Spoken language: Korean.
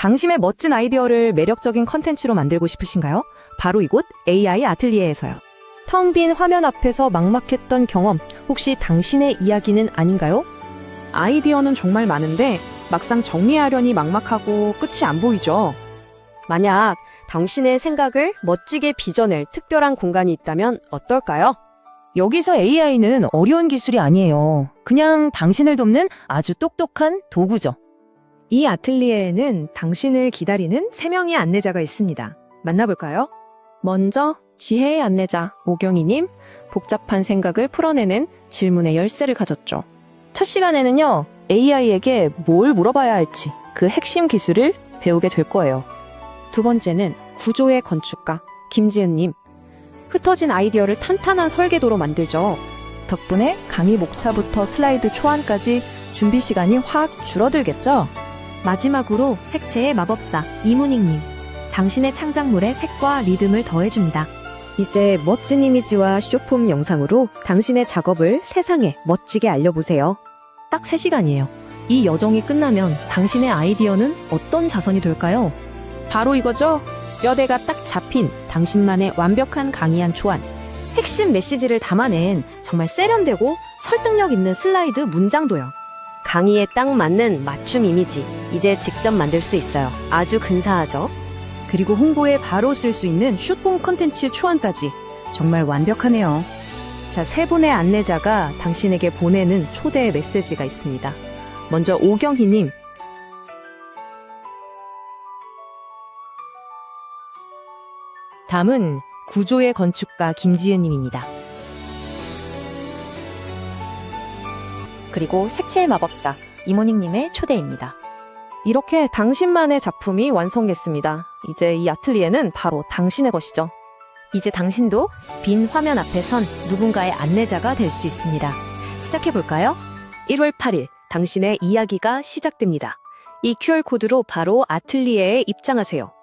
당신의 멋진 아이디어를 매력적인 컨텐츠로 만들고 싶으신가요? 바로 이곳 AI 아틀리에에서요. 텅 빈 화면 앞에서 막막했던 경험, 혹시 당신의 이야기는 아닌가요? 아이디어는 정말 많은데 막상 정리하려니 막막하고 끝이 안 보이죠. 만약 당신의 생각을 멋지게 빚어낼 특별한 공간이 있다면 어떨까요? 여기서 AI는 어려운 기술이 아니에요. 그냥 당신을 돕는 아주 똑똑한 도구죠. 이 아틀리에에는 당신을 기다리는 세명의 안내자가 있습니다. 만나볼까요? 먼저 지혜의 안내자 오경희님, 복잡한 생각을 풀어내는 질문의 열쇠를 가졌죠. 첫 시간에는요, AI에게 뭘 물어봐야 할지 그 핵심 기술을 배우게 될 거예요. 두 번째는 구조의 건축가 김지은님. 흩어진 아이디어를 탄탄한 설계도로 만들죠. 덕분에 강의 목차부터 슬라이드 초안까지 준비 시간이 확 줄어들겠죠? 마지막으로 색채의 마법사 이문익님. 당신의 창작물에 색과 리듬을 더해줍니다. 이제 멋진 이미지와 쇼폼 영상으로 당신의 작업을 세상에 멋지게 알려보세요. 딱 3시간이에요. 이 여정이 끝나면 당신의 아이디어는 어떤 자선이 될까요? 바로 이거죠. 뼈대가 딱 잡힌 당신만의 완벽한 강의한 초안. 핵심 메시지를 담아낸 정말 세련되고 설득력 있는 슬라이드 문장도요. 강의에 딱 맞는 맞춤 이미지. 이제 직접 만들 수 있어요. 아주 근사하죠? 그리고 홍보에 바로 쓸 수 있는 숏폼 컨텐츠 초안까지. 정말 완벽하네요. 자, 세 분의 안내자가 당신에게 보내는 초대 메시지가 있습니다. 먼저 오경희님, 다음은 구조의 건축가 김지은님입니다. 그리고 색채의 마법사 이모닝님의 초대입니다. 이렇게 당신만의 작품이 완성됐습니다. 이제 이 아틀리에는 바로 당신의 것이죠. 이제 당신도 빈 화면 앞에 선 누군가의 안내자가 될 수 있습니다. 시작해볼까요? 1월 8일 당신의 이야기가 시작됩니다. 이 QR코드로 바로 아틀리에에 입장하세요.